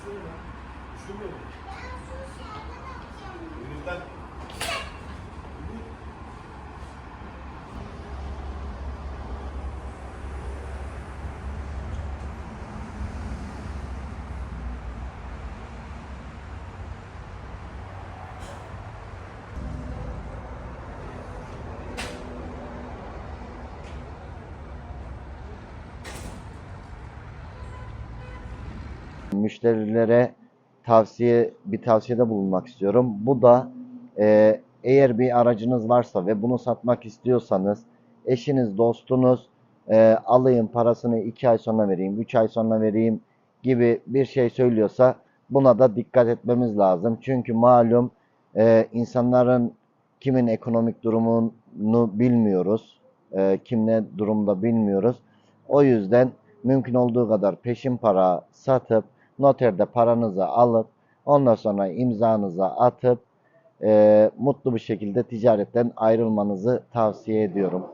Düşünmüyor mu? Ben sus yerde bakacağım. Müşterilere tavsiye bir tavsiyede bulunmak istiyorum. Bu da e, eğer bir aracınız varsa ve bunu satmak istiyorsanız eşiniz, dostunuz e, alayım parasını 2 ay sonra vereyim, 3 ay sonra vereyim gibi bir şey söylüyorsa buna da dikkat etmemiz lazım. Çünkü malum e, insanların kimin ekonomik durumunu bilmiyoruz. E, kim ne durumda bilmiyoruz. O yüzden mümkün olduğu kadar peşin para satıp noterde paranızı alıp ondan sonra imzanızı atıp e, mutlu bir şekilde ticaretten ayrılmanızı tavsiye ediyorum.